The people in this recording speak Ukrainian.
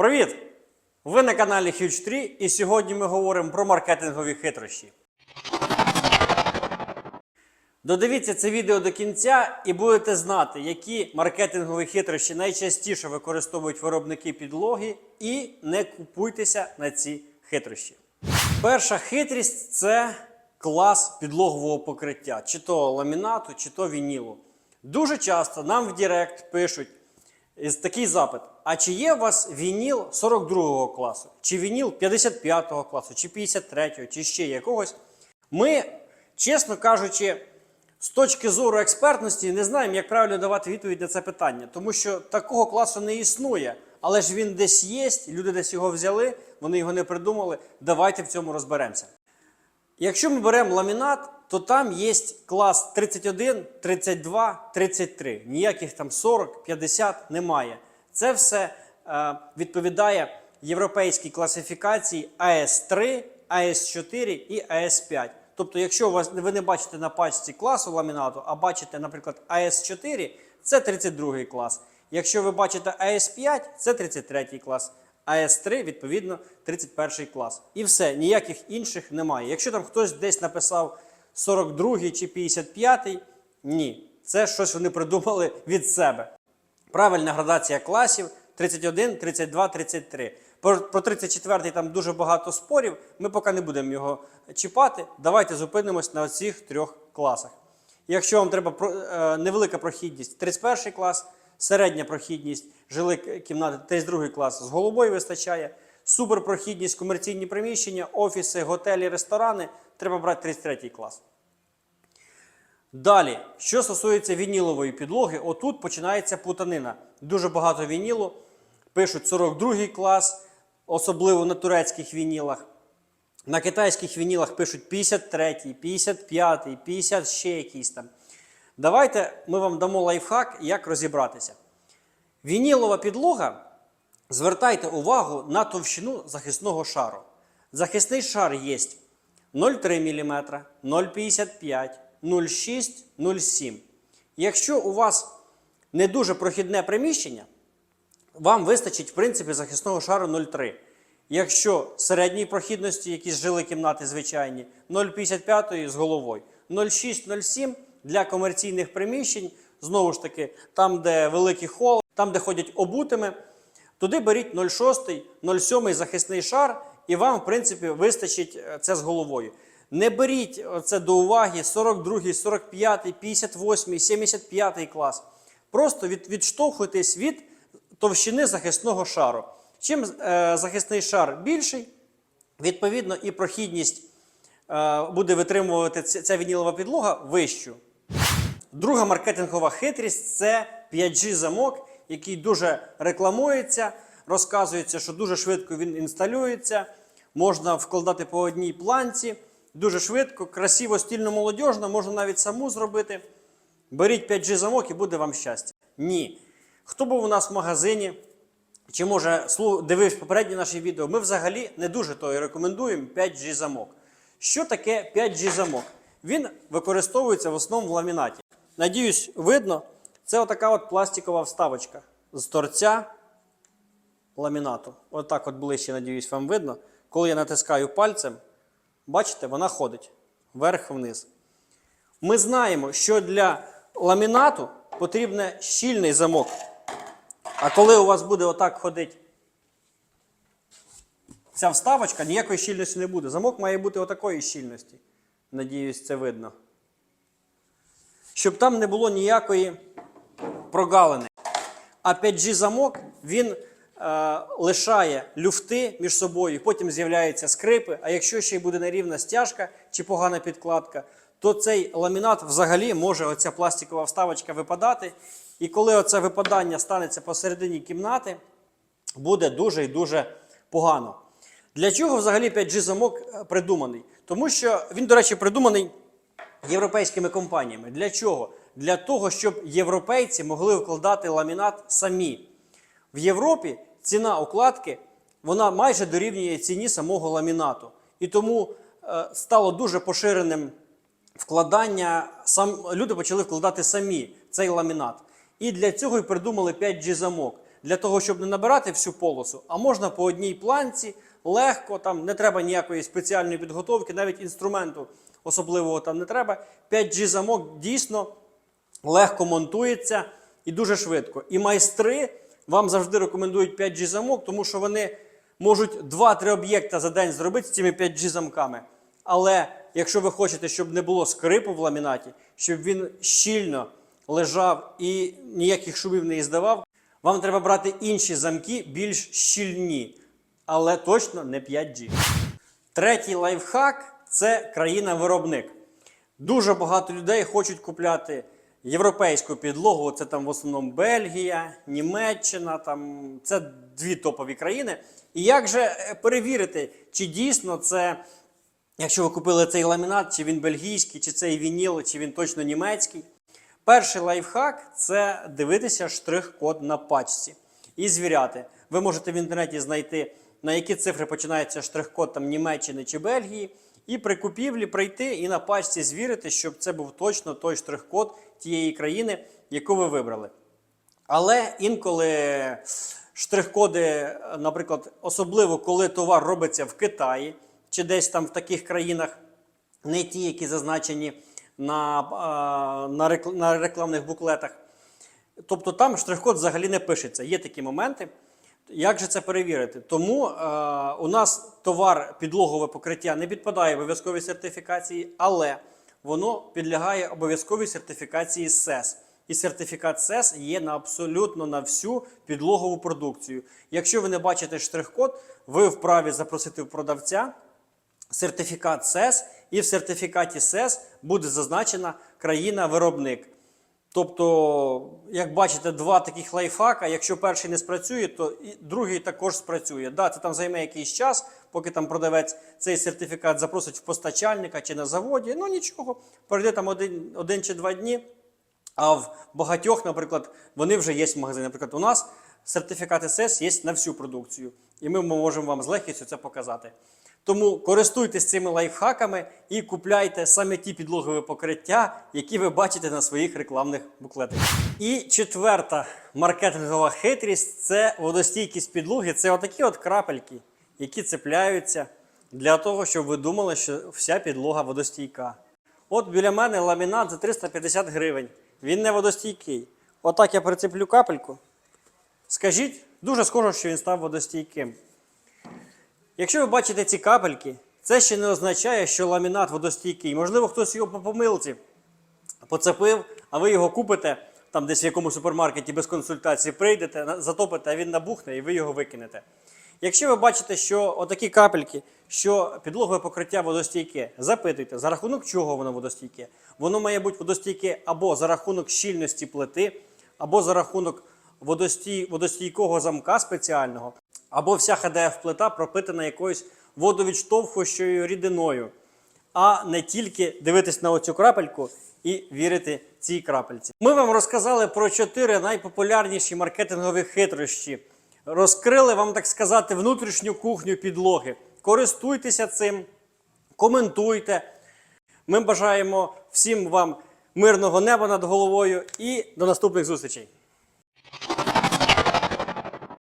Привіт! Ви на каналі Huge 3 і сьогодні ми говоримо про маркетингові хитрощі. Додивіться це відео до кінця і будете знати, які маркетингові хитрощі найчастіше використовують виробники підлоги, і не купуйтеся на ці хитрощі. Перша хитрість це клас підлогового покриття, чи то ламінату, чи то вінілу. Дуже часто нам в Директ пишуть такий запит: а чи є у вас вініл 42 класу, чи вініл 55 класу, чи 53, чи ще якогось? Ми, чесно кажучи, з точки зору експертності не знаємо, як правильно давати відповідь на це питання, тому що такого класу не існує. Але ж він десь є, люди десь його взяли, вони його не придумали. Давайте в цьому розберемося. Якщо ми беремо ламінат, то там є клас 31, 32, 33. Ніяких там 40, 50 немає. Це все е, відповідає європейській класифікації АС3, АС4 і АС5. Тобто, якщо вас, ви не бачите на пачці класу ламінату, а бачите, наприклад, АС4, це 32 клас. Якщо ви бачите АС5, це 33 клас. АС3, відповідно, 31 клас. І все, ніяких інших немає. Якщо там хтось десь написав 42 чи 55, ні. Це щось вони придумали від себе. Правильна градація класів 31, 32, 33. Про, про 34 там дуже багато спорів. Ми поки не будемо його чіпати. Давайте зупинимось на цих трьох класах. Якщо вам треба е, невелика прохідність 31 клас, середня прохідність жили кімнати 32 клас з головою вистачає. Суперпрохідність комерційні приміщення, офіси, готелі, ресторани треба брати 33 клас. Далі, що стосується вінілової підлоги, отут починається путанина. Дуже багато вінілу. Пишуть 42 клас, особливо на турецьких вінілах. На китайських вінілах пишуть 53, 55, 50 ще якісь там. Давайте ми вам дамо лайфхак, як розібратися. Вінілова підлога. Звертайте увагу на товщину захисного шару. Захисний шар є 0,3 мм, 0,55, 0,6, 0,7. Якщо у вас не дуже прохідне приміщення, вам вистачить, в принципі, захисного шару 0,3. Якщо середньої прохідності, якісь жили кімнати звичайні, 0,55 з головою, 0,6, 0,7 для комерційних приміщень, знову ж таки, там, де великий хол, там, де ходять обутими, туди беріть 0,6, 0,7 захисний шар, і вам, в принципі, вистачить е, це з головою. Не беріть це до уваги 42, 45, 58, 75 клас. Просто від, відштовхуйтесь від товщини захисного шару. Чим е, захисний шар більший, відповідно, і прохідність е, буде витримувати ця, вінілова підлога вищу. Друга маркетингова хитрість це 5G-замок, який дуже рекламується, розказується, що дуже швидко він інсталюється, можна вкладати по одній планці, дуже швидко, красиво, стільно молодіжно, можна навіть саму зробити. Беріть 5G-замок і буде вам щастя. Ні. Хто був у нас в магазині, чи може дивився попередні наші відео, ми взагалі не дуже то і рекомендуємо 5G замок. Що таке 5G замок? Він використовується в основному в ламінаті. Надіюсь, видно, це отака от пластикова вставочка з торця ламінату. Отак от ближче, надіюсь, вам видно. Коли я натискаю пальцем, бачите, вона ходить вверх-вниз. Ми знаємо, що для ламінату потрібен щільний замок. А коли у вас буде отак ходити ця вставочка, ніякої щільності не буде. Замок має бути отакої щільності. Надіюсь, це видно. Щоб там не було ніякої прогалини. А 5G замок він е, лишає люфти між собою, потім з'являються скрипи. А якщо ще й буде нерівна стяжка чи погана підкладка, то цей ламінат взагалі може оця пластикова вставочка випадати. І коли оце випадання станеться посередині кімнати, буде дуже і дуже погано. Для чого взагалі 5G замок е, придуманий? Тому що він, до речі, придуманий європейськими компаніями. Для чого? Для того, щоб європейці могли вкладати ламінат самі. В Європі ціна укладки вона майже дорівнює ціні самого ламінату. І тому е, стало дуже поширеним вкладання, сам, люди почали вкладати самі цей ламінат. І для цього і придумали 5G замок. для того, щоб не набирати всю полосу, а можна по одній планці, легко, там не треба ніякої спеціальної підготовки, навіть інструменту особливого там не треба. 5G замок дійсно легко монтується і дуже швидко. І майстри вам завжди рекомендують 5G замок, тому що вони можуть 2-3 об'єкта за день зробити з цими 5G замками. Але якщо ви хочете, щоб не було скрипу в ламінаті, щоб він щільно лежав і ніяких шумів не іздавав, вам треба брати інші замки, більш щільні, але точно не 5G. Третій лайфхак це країна-виробник. Дуже багато людей хочуть купляти європейську підлогу. Це там в основному Бельгія, Німеччина, там це дві топові країни. І як же е, перевірити, чи дійсно це, якщо ви купили цей ламінат, чи він бельгійський, чи цей вініл, чи він точно німецький? Перший лайфхак це дивитися штрих-код на пачці і звіряти. Ви можете в інтернеті знайти, на які цифри починається штрих-код там Німеччини чи Бельгії, і при купівлі прийти і на пачці звірити, щоб це був точно той штрих-код тієї країни, яку ви вибрали. Але інколи штрих-коди, наприклад, особливо коли товар робиться в Китаї чи десь там в таких країнах, не ті, які зазначені на, на рекламних буклетах. Тобто там штрих-код взагалі не пишеться. Є такі моменти. Як же це перевірити? Тому е, у нас товар підлогове покриття не підпадає обов'язковій сертифікації, але воно підлягає обов'язковій сертифікації СЕС. І сертифікат СЕС є на абсолютно на всю підлогову продукцію. Якщо ви не бачите штрих-код, ви вправі запросити в продавця сертифікат СЕС, і в сертифікаті СЕС буде зазначена країна-виробник. Тобто, як бачите, два таких лайфхака. Якщо перший не спрацює, то і другий також спрацює. Да, це там займе якийсь час, поки там продавець цей сертифікат запросить в постачальника чи на заводі. Ну нічого, пройде там один, один чи два дні. А в багатьох, наприклад, вони вже є в магазині. Наприклад, у нас сертифікат СС є на всю продукцію, і ми можемо вам з легкістю це показати. Тому користуйтесь цими лайфхаками і купляйте саме ті підлогові покриття, які ви бачите на своїх рекламних буклетах. І четверта маркетингова хитрість це водостійкість підлоги. Це отакі от крапельки, які цепляються для того, щоб ви думали, що вся підлога водостійка. От біля мене ламінат за 350 гривень. Він не водостійкий. Отак я прицеплю капельку. Скажіть, дуже схоже, що він став водостійким. Якщо ви бачите ці капельки, це ще не означає, що ламінат водостійкий. Можливо, хтось його по помилці поцепив, а ви його купите там десь в якомусь супермаркеті без консультації, прийдете, затопите, а він набухне і ви його викинете. Якщо ви бачите, що отакі капельки, що підлогове покриття водостійке, запитуйте, за рахунок чого воно водостійке. Воно має бути водостійке або за рахунок щільності плити, або за рахунок водостій, водостійкого замка спеціального, або вся ХДФ-плита пропитана якоюсь водовідштовхуючою рідиною а не тільки дивитись на оцю крапельку і вірити цій крапельці. Ми вам розказали про чотири найпопулярніші маркетингові хитрощі. Розкрили вам, так сказати, внутрішню кухню підлоги. Користуйтеся цим, коментуйте. Ми бажаємо всім вам мирного неба над головою і до наступних зустрічей.